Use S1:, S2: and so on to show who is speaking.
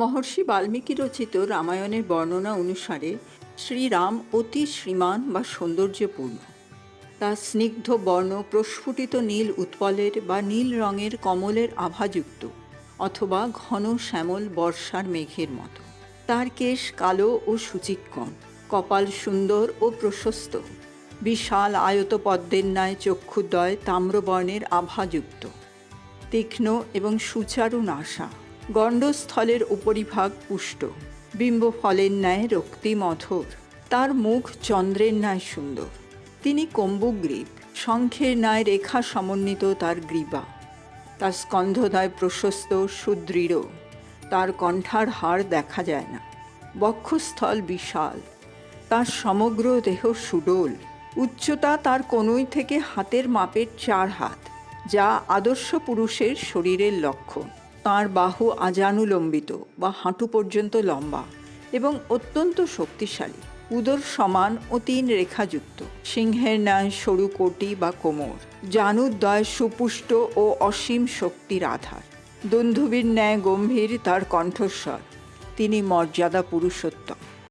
S1: মহর্ষি বাল্মীকি রচিত রামায়ণের বর্ণনা অনুসারে শ্রীরাম অতি শ্রীমান বা সৌন্দর্যপূর্ণ। তার স্নিগ্ধ বর্ণ, প্রস্ফুটিত নীল উৎপলের বা নীল রঙের কমলের আভাযুক্ত অথবা ঘন শ্যামল বর্ষার মেঘের মতো। তার কেশ কালো ও সুচিক্কণ, কপাল সুন্দর ও প্রশস্ত। বিশাল আয়ত পদ্মের ন্যায় চক্ষুদ্বয় তাম্রবর্ণের আভাযুক্ত। তীক্ষ্ণ এবং সুচারু নাসা। গণ্ডস্থলের উপরিভাগ পুষ্ট। বিম্ব ফলের ন্যায় রক্তিম অথর তার মুখ চন্দ্রের ন্যায় সুন্দর। তিনি কম্বুগ্রীব। শঙ্খের ন্যায় রেখা সমন্বিত তার গ্রীবা। তার স্কন্ধদয় প্রশস্ত, সুদৃঢ়। তার কণ্ঠার হাড় দেখা যায় না। বক্ষস্থল বিশাল। তার সমগ্র দেহ সুডোল। উচ্চতা তার কনুই থেকে হাতের মাপের চার হাত, যা আদর্শ পুরুষের শরীরের লক্ষণ। তার বাহু আজানুলম্বিত বা হাঁটু পর্যন্ত লম্বা এবং অত্যন্ত শক্তিশালী। উদর সমান ও তিন রেখাযুক্ত। সিংহের ন্যায় সরু কোটি বা কোমর। জানুদ্দয় সুপুষ্ট ও অসীম শক্তির আধার দন্ধুবীর ন্যায় গম্ভীর তার কণ্ঠস্বর। তিনি মর্যাদা পুরুষোত্তম।